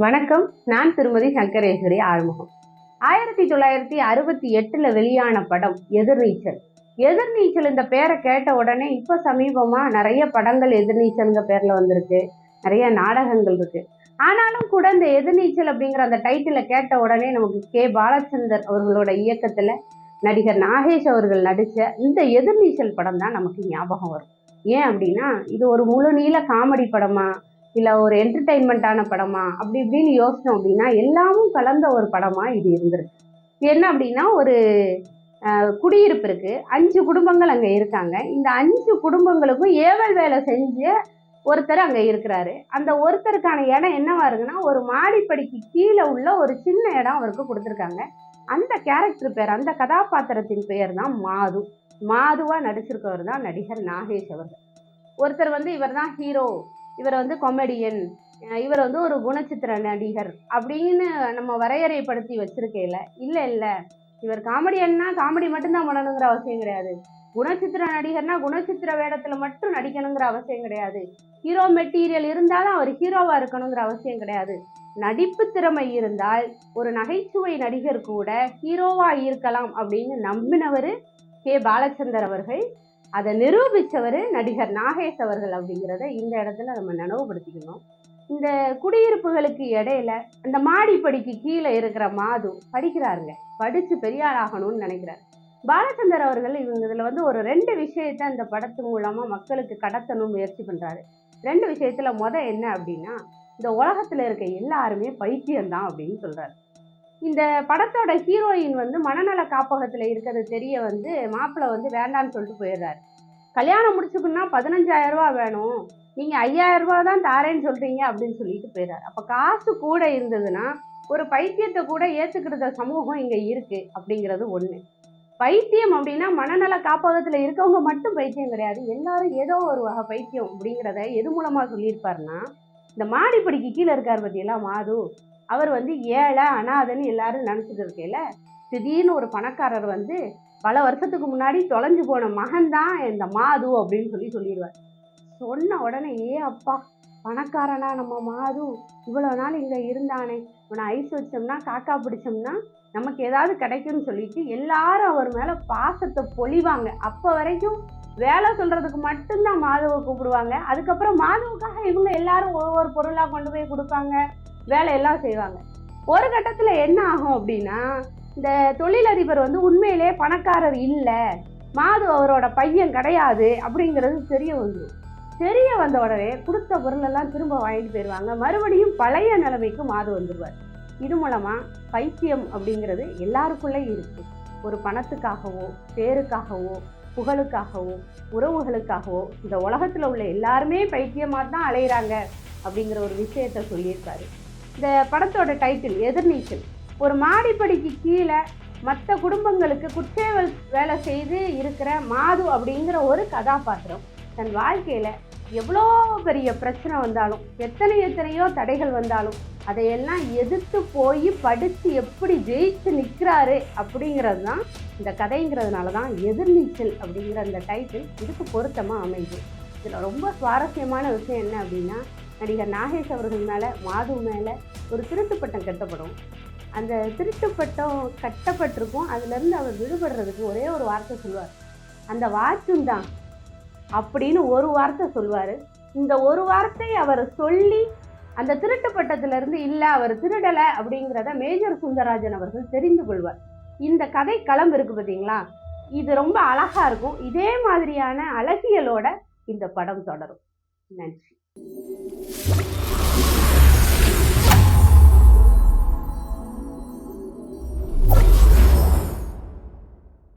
வணக்கம். நான் திருமதி சங்கரேஸ்வரி ஆறுமுகம். ஆயிரத்தி தொள்ளாயிரத்தி அறுபத்தி எட்டுல வெளியான படம் எதிர்நீச்சல். எதிர்நீச்சல் இந்த பேரை கேட்ட உடனே இப்போ சமீபமா நிறைய படங்கள் எதிர்நீச்சல்ங்கிற பேர்ல வந்திருக்கு. நிறைய நாடகங்கள் இருக்கு. ஆனாலும் கூட இந்த எதிர்நீச்சல் அப்படிங்கிற அந்த டைட்டிலை கேட்ட உடனே நமக்கு கே. பாலச்சந்தர் அவர்களோட இயக்கத்துல நடிகர் நாகேஷ் அவர்கள் நடித்த இந்த எதிர்நீச்சல் படம் தான் நமக்கு ஞாபகம் வரும். ஏன் அப்படின்னா இது ஒரு முழு நீள காமெடி படமாக இல்லை ஒரு என்டர்டெயின்மெண்ட்டான படமா? அப்படி இப்படின்னு யோசித்தோம் அப்படின்னா எல்லாமும் கலந்த ஒரு படமாக இது இருந்திருக்கு. என்ன அப்படின்னா ஒரு குடியிருப்பு இருக்குது அஞ்சு குடும்பங்கள் அங்கே இருக்காங்க. இந்த அஞ்சு குடும்பங்களுக்கும் ஏவல் வேலை செஞ்ச ஒருத்தர் அங்கே இருக்கிறாரு. அந்த ஒருத்தருக்கான இடம் என்னவா இருக்குன்னா ஒரு மாடிப்படிக்கு கீழே உள்ள ஒரு சின்ன இடம் அவருக்கு கொடுத்துருக்காங்க. அந்த கேரக்டர் பேர் அந்த கதாபாத்திரத்தின் பெயர் தான் மாது. மாதுவாக நடிச்சிருக்கவர் தான் நடிகர் நாகேஷ் அவர்கள். ஒருத்தர் வந்து இவர் தான் ஹீரோ இவர் வந்து கொமெடியன் இவர் வந்து ஒரு குணச்சித்திர நடிகர் அப்படின்னு நம்ம வரையறைப்படுத்தி வச்சிருக்கையில. இல்லை இல்லை. இவர் காமெடியன்னா காமெடி மட்டும்தான் பண்ணணுங்கிற அவசியம் கிடையாது. குணச்சித்திர நடிகர்னா குணச்சித்திர வேடத்துல மட்டும் நடிக்கணுங்கிற அவசியம் கிடையாது. ஹீரோ மெட்டீரியல் இருந்தாலும் அவர் ஹீரோவா இருக்கணுங்கிற அவசியம் கிடையாது. நடிப்பு திறமை இருந்தால் ஒரு நகைச்சுவை நடிகர் கூட ஹீரோவா இருக்கலாம் அப்படின்னு நம்பினவர் கே. பாலச்சந்தர் அவர்கள். அதை நிரூபித்தவர் நடிகர் நாகேஷ் அவர்கள் அப்படிங்கிறத இந்த இடத்துல நம்ம நினைவுபடுத்திக்கணும். இந்த குடியிருப்புகளுக்கு இடையில அந்த மாடிப்படிக்கு கீழே இருக்கிற மாது படிக்கிறாருங்க. படித்து பெரியாளாகணும்னு நினைக்கிறாரு நினைக்கிறார். பாலச்சந்தர் அவர்கள் இவங்க இதில் வந்து ஒரு ரெண்டு விஷயத்த இந்த படத்து மூலமாக மக்களுக்கு கடத்தணும் முயற்சி பண்ணுறாரு ரெண்டு விஷயத்தில் மொதல் என்ன அப்படின்னா இந்த உலகத்தில் இருக்க எல்லாருமே பைத்தியம்தான் அப்படின்னு சொல்கிறாரு இந்த படத்தோட ஹீரோயின் வந்து மனநல காப்பகத்தில் இருக்கிறது தெரிய வந்து மாப்பிள்ளை வந்து வேண்டான்னு சொல்லிட்டு போயிடுறாரு. கல்யாணம் முடிச்சுக்குன்னா பதினஞ்சாயிரம் ரூபா வேணும். நீங்கள் ஐயாயிரம் ரூபா தான் தாரேன்னு சொல்கிறீங்க அப்படின்னு சொல்லிட்டு போயிடுறாரு. அப்போ காசு கூட இருந்ததுன்னா ஒரு பைத்தியத்தை கூட ஏத்துக்கிற சமூகம் இங்கே இருக்குது அப்படிங்கிறது ஒன்று பைத்தியம் அப்படின்னா மனநல காப்பகத்தில் இருக்கவங்க மட்டும் பைத்தியம் கிடையாது. எல்லாரும் ஏதோ ஒரு வகை பைத்தியம் அப்படிங்கிறத எது மூலமாக சொல்லியிருப்பாருன்னா இந்த மாடிப்படிக்கு கீழே இருக்கார் பற்றியெல்லாம் மாது? அவர் வந்து ஏழை அனாதன்னு எல்லாரும் நினச்சிட்டு இருக்கையில திடீர்னு ஒரு பணக்காரர் வந்து பல வருஷத்துக்கு முன்னாடி தொலைஞ்சு போன மகன் தான் இந்த மாது அப்படின்னு சொல்லி சொல்லிடுவார். சொன்ன உடனே ஏ அப்பா பணக்காரனா நம்ம மாது? இவ்வளோ நாள் இங்கே இருந்தானே. இவனை ஐஸ் வச்சோம்னா காக்கா பிடிச்சோம்னா நமக்கு ஏதாவது கிடைக்கும்னு சொல்லிட்டு எல்லாரும் அவர் மேலே பாசத்தை பொழிவாங்க. அப்போ வரைக்கும் வேலை சொல்கிறதுக்கு மட்டும்தான் மாதவை கூப்பிடுவாங்க. அதுக்கப்புறம் மாதவுக்காக இவங்க எல்லாரும் ஒவ்வொரு பொருளாக கொண்டு போய் கொடுப்பாங்க. வேலையெல்லாம் செய்வாங்க. ஒரு கட்டத்தில் என்ன ஆகும் அப்படின்னா இந்த தொழிலதிபர் வந்து உண்மையிலே பணக்காரர் இல்லை மாது அவரோட பையன் கிடையாது அப்படிங்கிறது தெரிய வந்துடும் தெரிய வந்த உடனே கொடுத்த பொருளெல்லாம் திரும்ப வாங்கிட்டு போயிடுவாங்க. மறுபடியும் பழைய நிலைமைக்கு மாது வந்துடுவார் இது மூலமாக பைத்தியம் அப்படிங்கிறது எல்லாருக்குள்ளே இருக்கு. ஒரு பணத்துக்காகவோ பேருக்காகவோ புகழுக்காகவோ உறவுகளுக்காகவோ இந்த உலகத்தில் உள்ள எல்லாருமே பைத்தியமாக தான் அலையிறாங்க அப்படிங்கிற ஒரு விஷயத்த சொல்லியிருக்காரு. இந்த படத்தோட டைட்டில் எதிர்நீச்சல். ஒரு மாடிப்படிக்கு கீழே மற்ற குடும்பங்களுக்கு குற்றேவல் வேலை செய்து இருக்கிற மாது அப்படிங்கிற ஒரு கதாபாத்திரம் தன் வாழ்க்கையில் எவ்வளோ பெரிய பிரச்சனை வந்தாலும் எத்தனை எத்தனையோ தடைகள் வந்தாலும் அதையெல்லாம் எதிர்த்து போய் படித்து எப்படி ஜெயிச்சு நிற்கிறாரு அப்படிங்கிறது தான் இந்த கதைங்கிறதுனால தான் எதிர்நீச்சல் அப்படிங்கிற அந்த டைட்டில் இதுக்கு பொருத்தமாக அமைது இதில் ரொம்ப சுவாரஸ்யமான விஷயம் என்ன அப்படின்னா நடிகர் நாகேஷ் அவர்கள் மேலே மாது மேலே ஒரு திருட்டு பட்டம் கட்டப்படும். அந்த திருட்டு பட்டம் கட்டப்பட்டிருக்கும். அதுலேருந்து அவர் விடுபடுறதுக்கு ஒரே ஒரு வார்த்தை சொல்லுவார். அந்த வாச்சும் தான் அப்படின்னு ஒரு வார்த்தை சொல்லுவார். இந்த ஒரு வார்த்தை அவர் சொல்லி அந்த திருட்டு பட்டத்திலிருந்து இல்லை அவர் திருடலை அப்படிங்கிறத மேஜர் சுந்தரராஜன் அவர்கள் தெரிந்து கொள்வார். இந்த கதை களம் இருக்குது பார்த்தீங்களா இது ரொம்ப அழகாக இருக்கும். இதே மாதிரியான அழகியலோட இந்த படம் தொடரும். நன்றி. you